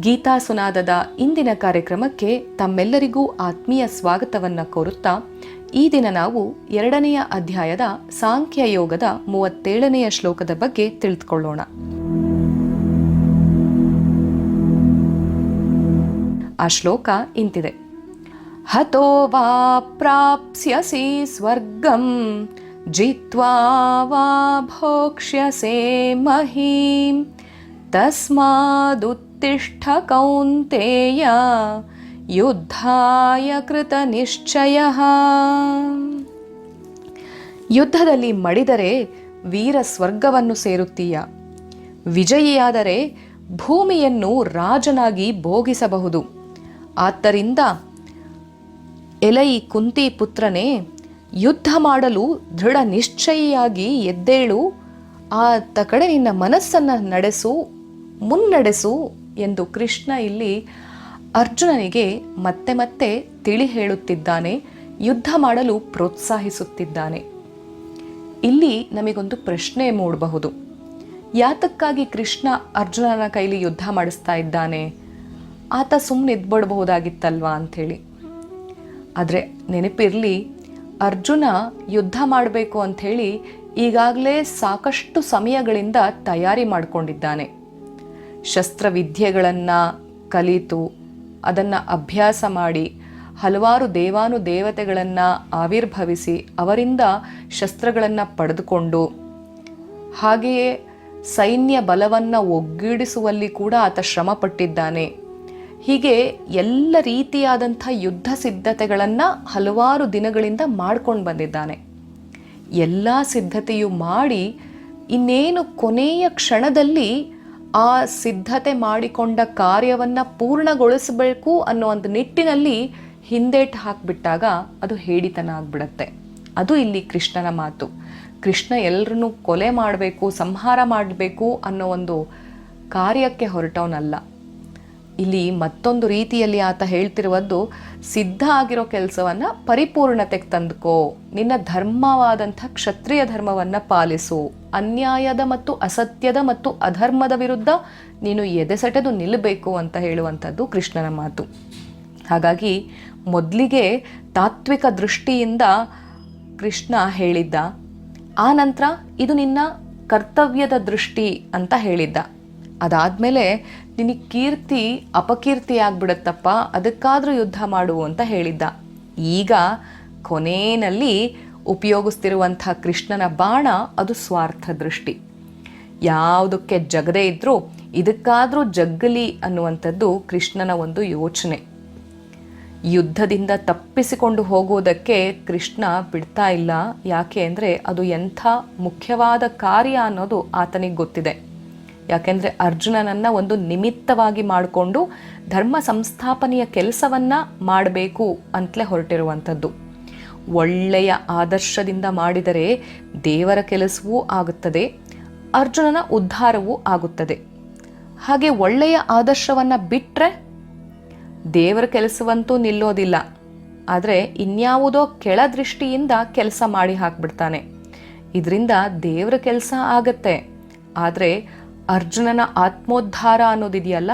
ಗೀತಾ ಸುನಾದದ ಇಂದಿನ ಕಾರ್ಯಕ್ರಮಕ್ಕೆ ತಮ್ಮೆಲ್ಲರಿಗೂ ಆತ್ಮೀಯ ಸ್ವಾಗತವನ್ನು ಕೋರುತ್ತಾ, ಈ ದಿನ ನಾವು ಎರಡನೆಯ ಅಧ್ಯಾಯದ ಸಾಂಖ್ಯ ಯೋಗದ ಮೂವತ್ತೇಳನೆಯ ಶ್ಲೋಕದ ಬಗ್ಗೆ ತಿಳಿದುಕೊಳ್ಳೋಣ. ಆ ಶ್ಲೋಕ ಇಂತಿದೆ. ಹತೋ ವಾ ಪ್ರಾಪ್ಸ್ಯಸಿ ಸ್ವರ್ಗಂ, ಜಿತ್ವಾ ಭೋಕ್ಷ್ಯಸೆ ಮಹೀಂ ತಸ್ಮಾದುತ್ತಿಷ್ಠ ಕೌಂತೆಯ ಯುದ್ಧಾಯ ಕೃತ ನಿಶ್ಚಯ. ಯುದ್ಧದಲ್ಲಿ ಮಡಿದರೆ ವೀರ ಸ್ವರ್ಗವನ್ನು ಸೇರುತ್ತೀಯ. ವಿಜಯಿಯಾದರೆ ಭೂಮಿಯನ್ನು ರಾಜನಾಗಿ ಭೋಗಿಸಬಹುದು. ಆದ್ದರಿಂದ ಎಲೈ ಕುಂತಿ ಪುತ್ರನೇ, ಯುದ್ಧ ಮಾಡಲು ದೃಢ ನಿಶ್ಚಯಿಯಾಗಿ ಎದ್ದೇಳು. ಆತ ಕಡೆ ನಿನ್ನ ಮನಸ್ಸನ್ನು ನಡೆಸು, ಮುನ್ನಡೆಸು. ಎಂದು ಕೃಷ್ಣ ಇಲ್ಲಿ ಅರ್ಜುನನಿಗೆ ಮತ್ತೆ ಮತ್ತೆ ತಿಳಿ ಹೇಳುತ್ತಿದ್ದಾನೆ, ಯುದ್ಧ ಮಾಡಲು ಪ್ರೋತ್ಸಾಹಿಸುತ್ತಿದ್ದಾನೆ. ಇಲ್ಲಿ ನಮಗೊಂದು ಪ್ರಶ್ನೆ ಮೂಡಬಹುದು. ಯಾತಕ್ಕಾಗಿ ಕೃಷ್ಣ ಅರ್ಜುನನ ಕೈಲಿ ಯುದ್ಧ ಮಾಡಿಸ್ತಾ ಇದ್ದಾನೆ? ಆತ ಸುಮ್ಮನೆ ಇದ್ಬಿಡ್ಬಹುದಾಗಿತ್ತಲ್ವಾ ಅಂಥೇಳಿ. ಆದರೆ ನೆನಪಿರಲಿ, ಅರ್ಜುನ ಯುದ್ಧ ಮಾಡಬೇಕು ಅಂಥೇಳಿ ಈಗಾಗಲೇ ಸಾಕಷ್ಟು ಸಮಯಗಳಿಂದ ತಯಾರಿ ಮಾಡಿಕೊಂಡಿದ್ದಾನೆ. ಶಸ್ತ್ರವಿದ್ಯೆಗಳನ್ನು ಕಲಿತು ಅದನ್ನು ಅಭ್ಯಾಸ ಮಾಡಿ ಹಲವಾರು ದೇವಾನು ದೇವತೆಗಳನ್ನು ಆವಿರ್ಭವಿಸಿ ಅವರಿಂದ ಶಸ್ತ್ರಗಳನ್ನು ಪಡೆದುಕೊಂಡು ಹಾಗೆಯೇ ಸೈನ್ಯ ಬಲವನ್ನು ಒಗ್ಗೂಡಿಸುವಲ್ಲಿ ಕೂಡ ಆತ ಶ್ರಮಪಟ್ಟಿದ್ದಾನೆ. ಹೀಗೆ ಎಲ್ಲ ರೀತಿಯಾದಂಥ ಯುದ್ಧ ಸಿದ್ಧತೆಗಳನ್ನು ಹಲವಾರು ದಿನಗಳಿಂದ ಮಾಡ್ಕೊಂಡು ಬಂದಿದ್ದಾನೆ. ಎಲ್ಲ ಸಿದ್ಧತೆಯು ಮಾಡಿ ಇನ್ನೇನು ಕೊನೆಯ ಕ್ಷಣದಲ್ಲಿ ಆ ಸಿದ್ಧತೆ ಮಾಡಿಕೊಂಡ ಕಾರ್ಯವನ್ನು ಪೂರ್ಣಗೊಳಿಸಬೇಕು ಅನ್ನೋ ಒಂದು ನಿಟ್ಟಿನಲ್ಲಿ ಹಿಂದೇಟು ಹಾಕಿಬಿಟ್ಟಾಗ ಅದು ಹೇಡಿತನ ಆಗ್ಬಿಡತ್ತೆ. ಅದು ಇಲ್ಲಿ ಕೃಷ್ಣನ ಮಾತು. ಕೃಷ್ಣ ಎಲ್ಲರನ್ನೂ ಕೊಲೆ ಮಾಡಬೇಕು, ಸಂಹಾರ ಮಾಡಬೇಕು ಅನ್ನೋ ಒಂದು ಕಾರ್ಯಕ್ಕೆ ಹೊರಟವನಲ್ಲ. ಇಲ್ಲಿ ಮತ್ತೊಂದು ರೀತಿಯಲ್ಲಿ ಆತ ಹೇಳ್ತಿರುವುದು, ಸಿದ್ಧ ಆಗಿರೋ ಕೆಲಸವನ್ನು ಪರಿಪೂರ್ಣತೆಗೆ ತಂದುಕೋ. ನಿನ್ನ ಧರ್ಮವಾದಂಥ ಕ್ಷತ್ರಿಯ ಧರ್ಮವನ್ನು ಪಾಲಿಸು. ಅನ್ಯಾಯದ ಮತ್ತು ಅಸತ್ಯದ ಮತ್ತು ಅಧರ್ಮದ ವಿರುದ್ಧ ನೀನು ಎದೆಸೆಟೆದು ನಿಲ್ಲಬೇಕು ಅಂತ ಹೇಳುವಂಥದ್ದು ಕೃಷ್ಣನ ಮಾತು. ಹಾಗಾಗಿ ಮೊದಲಿಗೆ ತಾತ್ವಿಕ ದೃಷ್ಟಿಯಿಂದ ಕೃಷ್ಣ ಹೇಳಿದ್ದ, ಆ ನಂತರ ಇದು ನಿನ್ನ ಕರ್ತವ್ಯದ ದೃಷ್ಟಿ ಅಂತ ಹೇಳಿದ್ದ. ಅದಾದಮೇಲೆ ನಿನಗೆ ಕೀರ್ತಿ ಅಪಕೀರ್ತಿ ಆಗ್ಬಿಡತ್ತಪ್ಪ, ಅದಕ್ಕಾದರೂ ಯುದ್ಧ ಮಾಡು ಅಂತ ಹೇಳಿದ್ದ. ಈಗ ಕೊನೆಯಲ್ಲಿ ಉಪಯೋಗಿಸ್ತಿರುವಂಥ ಕೃಷ್ಣನ ಬಾಣ ಅದು ಸ್ವಾರ್ಥ ದೃಷ್ಟಿ. ಯಾವುದಕ್ಕೆ ಜಗದೇ ಇದ್ರೂ, ಇದಕ್ಕಾದರೂ ಜಗ್ಗಲಿ ಅನ್ನುವಂಥದ್ದು ಕೃಷ್ಣನ ಒಂದು ಯೋಚನೆ. ಯುದ್ಧದಿಂದ ತಪ್ಪಿಸಿಕೊಂಡು ಹೋಗುವುದಕ್ಕೆ ಕೃಷ್ಣ ಬಿಡ್ತಾ ಇಲ್ಲ. ಯಾಕೆ ಅಂದರೆ ಅದು ಎಂಥ ಮುಖ್ಯವಾದ ಕಾರ್ಯ ಅನ್ನೋದು ಆತನಿಗೆ ಗೊತ್ತಿದೆ. ಯಾಕೆಂದರೆ ಅರ್ಜುನನನ್ನು ಒಂದು ನಿಮಿತ್ತವಾಗಿ ಮಾಡಿಕೊಂಡು ಧರ್ಮ ಸಂಸ್ಥಾಪನೆಯ ಕೆಲಸವನ್ನು ಮಾಡಬೇಕು ಅಂತಲೇ ಹೊರಟಿರುವಂಥದ್ದು. ಒಳ್ಳೆಯ ಆದರ್ಶದಿಂದ ಮಾಡಿದರೆ ದೇವರ ಕೆಲಸವೂ ಆಗುತ್ತದೆ, ಅರ್ಜುನನ ಉದ್ಧಾರವೂ ಆಗುತ್ತದೆ. ಹಾಗೆ ಒಳ್ಳೆಯ ಆದರ್ಶವನ್ನು ಬಿಟ್ಟರೆ ದೇವರ ಕೆಲಸವಂತೂ ನಿಲ್ಲೋದಿಲ್ಲ. ಆದರೆ ಇನ್ಯಾವುದೋ ಕೆಳದೃಷ್ಟಿಯಿಂದ ಕೆಲಸ ಮಾಡಿ ಹಾಕ್ಬಿಡ್ತಾನೆ. ಇದರಿಂದ ದೇವರ ಕೆಲಸ ಆಗತ್ತೆ. ಆದರೆ ಅರ್ಜುನನ ಆತ್ಮೋದ್ಧಾರ ಅನ್ನೋದಿದೆಯಲ್ಲ,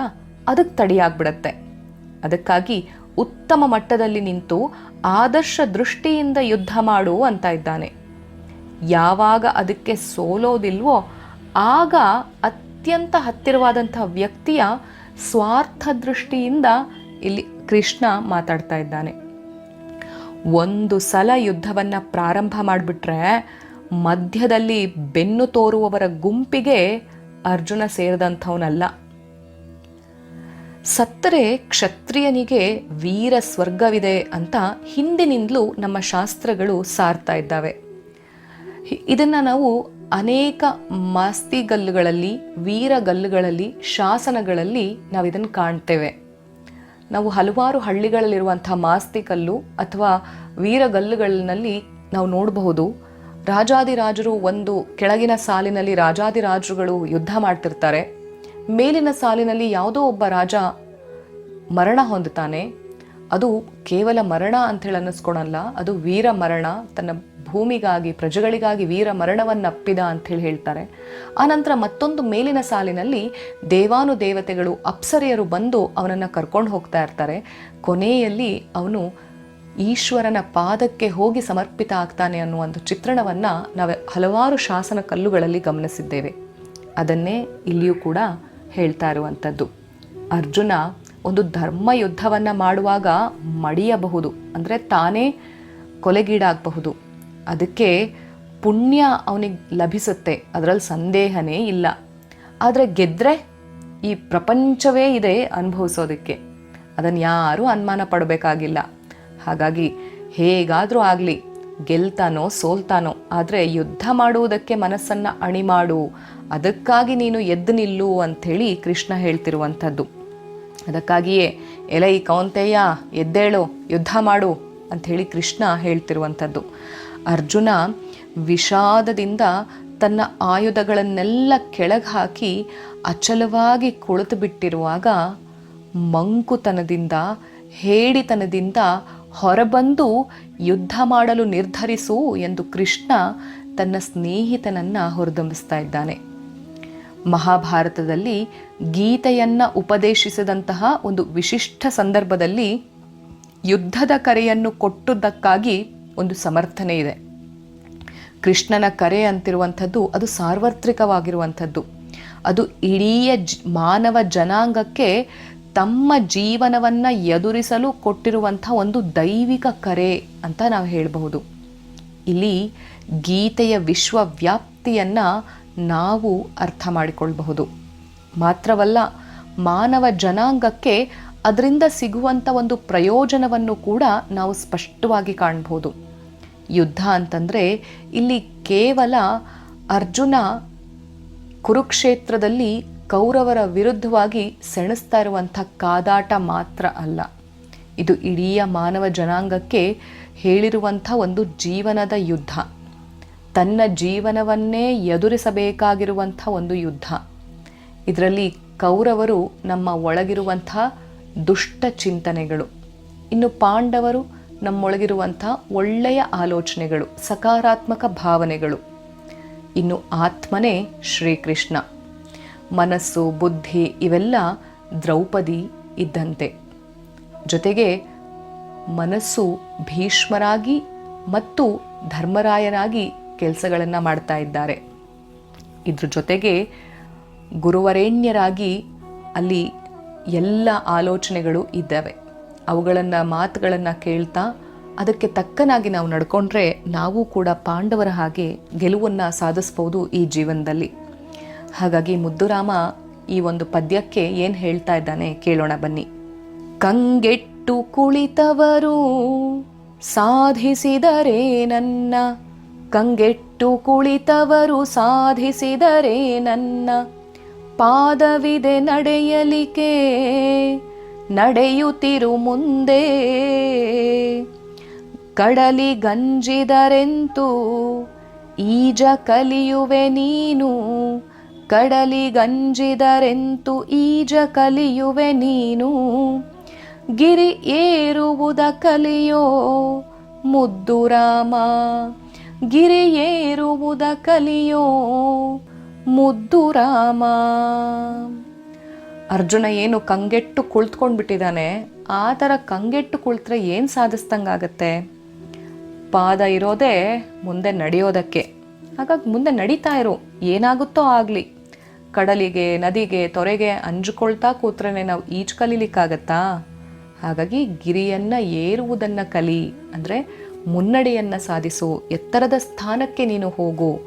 ಅದಕ್ಕೆ ತಡೆಯಾಗ್ಬಿಡತ್ತೆ. ಅದಕ್ಕಾಗಿ ಉತ್ತಮ ಮಟ್ಟದಲ್ಲಿ ನಿಂತು ಆದರ್ಶ ದೃಷ್ಟಿಯಿಂದ ಯುದ್ಧ ಮಾಡು ಅಂತ ಇದ್ದಾನೆ. ಯಾವಾಗ ಅದಕ್ಕೆ ಸೋಲೋದಿಲ್ವೋ, ಆಗ ಅತ್ಯಂತ ಹತ್ತಿರವಾದಂಥ ವ್ಯಕ್ತಿಯ ಸ್ವಾರ್ಥ ದೃಷ್ಟಿಯಿಂದ ಇಲ್ಲಿ ಕೃಷ್ಣ ಮಾತಾಡ್ತಾ ಇದ್ದಾನೆ. ಒಂದು ಸಲ ಯುದ್ಧವನ್ನು ಪ್ರಾರಂಭ ಮಾಡಿಬಿಟ್ರೆ ಮಧ್ಯದಲ್ಲಿ ಬೆನ್ನು ತೋರುವವರ ಗುಂಪಿಗೆ ಅರ್ಜುನ ಸೇರಿದಂಥವನಲ್ಲ. ಸತ್ತರೆ ಕ್ಷತ್ರಿಯನಿಗೆ ವೀರ ಸ್ವರ್ಗವಿದೆ ಅಂತ ಹಿಂದಿನಿಂದಲೂ ನಮ್ಮ ಶಾಸ್ತ್ರಗಳು ಸಾರ್ತಾ ಇದ್ದಾವೆ. ಇದನ್ನು ನಾವು ಅನೇಕ ಮಾಸ್ತಿಗಲ್ಲುಗಳಲ್ಲಿ ವೀರಗಲ್ಲುಗಳಲ್ಲಿ ಶಾಸನಗಳಲ್ಲಿ ನಾವು ಇದನ್ನು ಕಾಣ್ತೇವೆ. ನಾವು ಹಲವಾರು ಹಳ್ಳಿಗಳಲ್ಲಿರುವಂಥ ಮಾಸ್ತಿಕಲ್ಲು ಅಥವಾ ವೀರಗಲ್ಲುಗಳಲ್ಲಿ ನಾವು ನೋಡಬಹುದು. ರಾಜಾದಿರಾಜರು ಒಂದು ಕೆಳಗಿನ ಸಾಲಿನಲ್ಲಿ ರಾಜಾದಿರಾಜರುಗಳು ಯುದ್ಧ ಮಾಡ್ತಿರ್ತಾರೆ. ಮೇಲಿನ ಸಾಲಿನಲ್ಲಿ ಯಾವುದೋ ಒಬ್ಬ ರಾಜ ಮರಣ ಹೊಂದುತ್ತಾನೆ. ಅದು ಕೇವಲ ಮರಣ ಅಂಥೇಳಿ ಅನ್ನಿಸ್ಕೊಳಲ್ಲ, ಅದು ವೀರ ಮರಣ, ತನ್ನ ಭೂಮಿಗಾಗಿ, ಪ್ರಜೆಗಳಿಗಾಗಿ ವೀರ ಮರಣವನ್ನಪ್ಪಿದ ಅಂಥೇಳಿ ಹೇಳ್ತಾರೆ. ಆನಂತರ ಮತ್ತೊಂದು ಮೇಲಿನ ಸಾಲಿನಲ್ಲಿ ದೇವಾನು ದೇವತೆಗಳು, ಅಪ್ಸರೆಯರು ಬಂದು ಅವನನ್ನು ಕರ್ಕೊಂಡು ಹೋಗ್ತಾ ಇರ್ತಾರೆ. ಕೊನೆಯಲ್ಲಿ ಅವನು ಈಶ್ವರನ ಪಾದಕ್ಕೆ ಹೋಗಿ ಸಮರ್ಪಿತ ಆಗ್ತಾನೆ ಅನ್ನುವ ಒಂದು ಚಿತ್ರಣವನ್ನು ನಾವು ಹಲವಾರು ಶಾಸನ ಕಲ್ಲುಗಳಲ್ಲಿ ಗಮನಿಸಿದ್ದೇವೆ. ಅದನ್ನೇ ಇಲ್ಲಿಯೂ ಕೂಡ ಹೇಳ್ತಾ ಇರುವಂಥದ್ದು. ಅರ್ಜುನ ಒಂದು ಧರ್ಮ ಯುದ್ಧವನ್ನು ಮಾಡುವಾಗ ಮಡಿಯಬಹುದು, ಅಂದರೆ ತಾನೇ ಕೊಲೆಗೀಡಾಗಬಹುದು. ಅದಕ್ಕೆ ಪುಣ್ಯ ಅವನಿಗೆ ಲಭಿಸುತ್ತೆ ಅದರಲ್ಲಿ ಸಂದೇಹನೇ ಇಲ್ಲ. ಆದರೆ ಗೆದ್ದರೆ ಈ ಪ್ರಪಂಚವೇ ಇದೆ ಅನುಭವಿಸೋದಕ್ಕೆ. ಅದನ್ನು ಯಾರೂ ಅನುಮಾನ ಪಡಬೇಕಾಗಿಲ್ಲ. ಹಾಗಾಗಿ ಹೇಗಾದರೂ ಆಗಲಿ, ಗೆಲ್ತಾನೋ ಸೋಲ್ತಾನೋ, ಆದರೆ ಯುದ್ಧ ಮಾಡುವುದಕ್ಕೆ ಮನಸ್ಸನ್ನು ಅಣಿ ಮಾಡು ಅದಕ್ಕಾಗಿ ನೀನು ಎದ್ದು ನಿಲ್ಲು ಅಂಥೇಳಿ ಕೃಷ್ಣ ಹೇಳ್ತಿರುವಂಥದ್ದು. ಅದಕ್ಕಾಗಿಯೇ, ಎಲೈ ಕೌಂತೆಯ ಎದ್ದೇಳು, ಯುದ್ಧ ಮಾಡು ಅಂಥೇಳಿ ಕೃಷ್ಣ ಹೇಳ್ತಿರುವಂಥದ್ದು. ಅರ್ಜುನ ವಿಷಾದದಿಂದ ತನ್ನ ಆಯುಧಗಳನ್ನೆಲ್ಲ ಕೆಳಗೆ ಹಾಕಿ ಅಚಲವಾಗಿ ಕುಳಿತು ಬಿಟ್ಟಿರುವಾಗ ಮಂಕುತನದಿಂದ, ಹೇಡಿತನದಿಂದ ಹೊರಬಂದು ಯುದ್ಧ ಮಾಡಲು ನಿರ್ಧರಿಸು ಎಂದು ಕೃಷ್ಣ ತನ್ನ ಸ್ನೇಹಿತನನ್ನು ಹೊರದಂಬಿಸ್ತಾ ಇದ್ದಾನೆ. ಮಹಾಭಾರತದಲ್ಲಿ ಗೀತೆಯನ್ನು ಉಪದೇಶಿಸಿದಂತಹ ಒಂದು ವಿಶಿಷ್ಟ ಸಂದರ್ಭದಲ್ಲಿ ಯುದ್ಧದ ಕರೆಯನ್ನು ಕೊಟ್ಟುದಕ್ಕಾಗಿ ಒಂದು ಸಮರ್ಥನೆ ಇದೆ. ಕೃಷ್ಣನ ಕರೆ ಅಂತಿರುವಂಥದ್ದು ಅದು ಸಾರ್ವತ್ರಿಕವಾಗಿರುವಂಥದ್ದು. ಅದು ಇಡೀ ಮಾನವ ಜನಾಂಗಕ್ಕೆ ತಮ್ಮ ಜೀವನವನ್ನು ಎದುರಿಸಲು ಕೊಟ್ಟಿರುವಂಥ ಒಂದು ದೈವಿಕ ಕರೆ ಅಂತ ನಾವು ಹೇಳಬಹುದು. ಇಲ್ಲಿ ಗೀತೆಯ ವಿಶ್ವವ್ಯಾಪ್ತಿಯನ್ನು ನಾವು ಅರ್ಥ ಮಾಡಿಕೊಳ್ಳಬಹುದು ಮಾತ್ರವಲ್ಲ, ಮಾನವ ಜನಾಂಗಕ್ಕೆ ಅದರಿಂದ ಸಿಗುವಂಥ ಒಂದು ಪ್ರಯೋಜನವನ್ನು ಕೂಡ ನಾವು ಸ್ಪಷ್ಟವಾಗಿ ಕಾಣಬಹುದು. ಯುದ್ಧ ಅಂತಂದರೆ ಇಲ್ಲಿ ಕೇವಲ ಅರ್ಜುನ ಕುರುಕ್ಷೇತ್ರದಲ್ಲಿ ಕೌರವರ ವಿರುದ್ಧವಾಗಿ ಸೆಣಸ್ತಾ ಇರುವಂಥ ಕಾದಾಟ ಮಾತ್ರ ಅಲ್ಲ. ಇದು ಇಡೀ ಮಾನವ ಜನಾಂಗಕ್ಕೆ ಹೇಳಿರುವಂಥ ಒಂದು ಜೀವನದ ಯುದ್ಧ. ತನ್ನ ಜೀವನವನ್ನೇ ಎದುರಿಸಬೇಕಾಗಿರುವಂಥ ಒಂದು ಯುದ್ಧ. ಇದರಲ್ಲಿ ಕೌರವರು ನಮ್ಮ ಒಳಗಿರುವಂಥ ದುಷ್ಟ ಚಿಂತನೆಗಳು, ಇನ್ನು ಪಾಂಡವರು ನಮ್ಮೊಳಗಿರುವಂಥ ಒಳ್ಳೆಯ ಆಲೋಚನೆಗಳು, ಸಕಾರಾತ್ಮಕ ಭಾವನೆಗಳು. ಇನ್ನು ಆತ್ಮನೇ ಶ್ರೀಕೃಷ್ಣ. ಮನಸ್ಸು, ಬುದ್ಧಿ ಇವೆಲ್ಲ ದ್ರೌಪದಿ ಇದ್ದಂತೆ. ಜೊತೆಗೆ ಮನಸ್ಸು ಭೀಷ್ಮರಾಗಿ ಮತ್ತು ಧರ್ಮರಾಯನಾಗಿ ಕೆಲಸಗಳನ್ನು ಮಾಡ್ತಾ ಇದ್ದಾರೆ. ಇದ್ರ ಜೊತೆಗೆ ಗುರುವರೇಣ್ಯರಾಗಿ ಅಲ್ಲಿ ಎಲ್ಲ ಆಲೋಚನೆಗಳು ಇದ್ದಾವೆ. ಅವುಗಳನ್ನು, ಮಾತುಗಳನ್ನು ಕೇಳ್ತಾ ಅದಕ್ಕೆ ತಕ್ಕನಾಗಿ ನಾವು ನಡ್ಕೊಂಡ್ರೆ ನಾವು ಕೂಡ ಪಾಂಡವರ ಹಾಗೆ ಗೆಲುವನ್ನು ಸಾಧಿಸ್ಬೋದು ಈ ಜೀವನದಲ್ಲಿ. ಹಾಗಾಗಿ ಮುದ್ದುರಾಮ ಈ ಒಂದು ಪದ್ಯಕ್ಕೆ ಏನು ಹೇಳ್ತಾ ಇದ್ದಾನೆ ಕೇಳೋಣ ಬನ್ನಿ. ಕಂಗೆಟ್ಟು ಕುಳಿತವರು ಸಾಧಿಸಿದರೆ ನನ್ನ. ಕಂಗೆಟ್ಟು ಕುಳಿತವರು ಸಾಧಿಸಿದರೆ ನನ್ನ. ಪಾದವಿದೆ ನಡೆಯಲಿಕೆ ನಡೆಯುತ್ತಿರು ಮುಂದೆ. ಕಡಲಿ ಗಂಜಿದರೆಂತೂ, ಈಜ ಕಲಿಯುವೆ ನೀನು. ಕಡಲಿ ಗಂಜಿದರೆಂತು ಈಜ ಕಲಿಯುವೆ ನೀನು. ಗಿರಿ ಏರುವುದ ಕಲಿಯೋ ಮುದ್ದು ರಾಮ. ಗಿರಿ ಏರುವುದ ಕಲಿಯೋ ಮುದ್ದು ರಾಮ. ಅರ್ಜುನ ಏನು ಕಂಗೆಟ್ಟು ಕುಳಿತುಕೊಂಡ್ಬಿಟ್ಟಿದ್ದಾನೆ ಆ ಥರ ಕಂಗೆಟ್ಟು ಕುಳಿತರೆ ಏನು ಸಾಧಿಸ್ದಂಗಾಗತ್ತೆ? ಪಾದ ಇರೋದೇ ಮುಂದೆ ನಡೆಯೋದಕ್ಕೆ. ಹಾಗಾಗಿ ಮುಂದೆ ನಡೀತಾ ಇರು. ಏನಾಗುತ್ತೋ ಆಗಲಿ. ಕಡಲಿಗೆ, ನದಿಗೆ, ತೊರೆಗೆ ಅಂಜಿಕೊಳ್ತಾ ಕೂತ್ರೆ ನಾವು ಈಜು ಕಲೀಲಿಕ್ಕಾಗತ್ತಾ? ಹಾಗಾಗಿ ಗಿರಿಯನ್ನು ಏರುವುದನ್ನು ಕಲಿ, ಅಂದರೆ ಮುನ್ನಡೆಯನ್ನು ಸಾಧಿಸು, ಎತ್ತರದ ಸ್ಥಾನಕ್ಕೆ ನೀನು ಹೋಗು.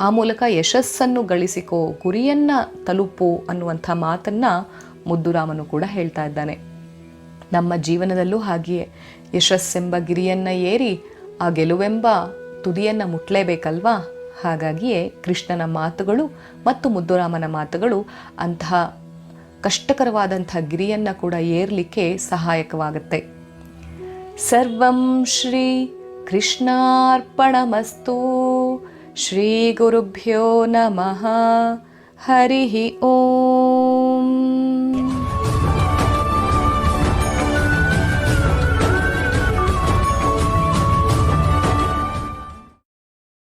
ಆ ಮೂಲಕ ಯಶಸ್ಸನ್ನು ಗಳಿಸಿಕೋ, ಗುರಿಯನ್ನು ತಲುಪು ಅನ್ನುವಂಥ ಮಾತನ್ನು ಮುದ್ದುರಾಮನು ಕೂಡ ಹೇಳ್ತಾ ಇದ್ದಾನೆ. ನಮ್ಮ ಜೀವನದಲ್ಲೂ ಹಾಗೆಯೇ. ಯಶಸ್ಸೆಂಬ ಗಿರಿಯನ್ನು ಏರಿ, ಆ ಗೆಲುವೆಂಬ ತುದಿಯನ್ನು ಮುಟ್ಲೇಬೇಕಲ್ವಾ? ಹಾಗಾಗಿಯೇ ಕೃಷ್ಣನ ಮಾತುಗಳು ಮತ್ತು ಮುದ್ದುರಾಮನ ಮಾತುಗಳು ಅಂತಹ ಕಷ್ಟಕರವಾದಂಥ ಗಿರಿಯನ್ನು ಕೂಡ ಏರಲಿಕ್ಕೆ ಸಹಾಯಕವಾಗುತ್ತೆ. ಸರ್ವಂ ಶ್ರೀ ಕೃಷ್ಣಾರ್ಪಣಮಸ್ತು. ಶ್ರೀ ಗುರುಭ್ಯೋ ನಮಃ. ಹರಿ ಓಂ.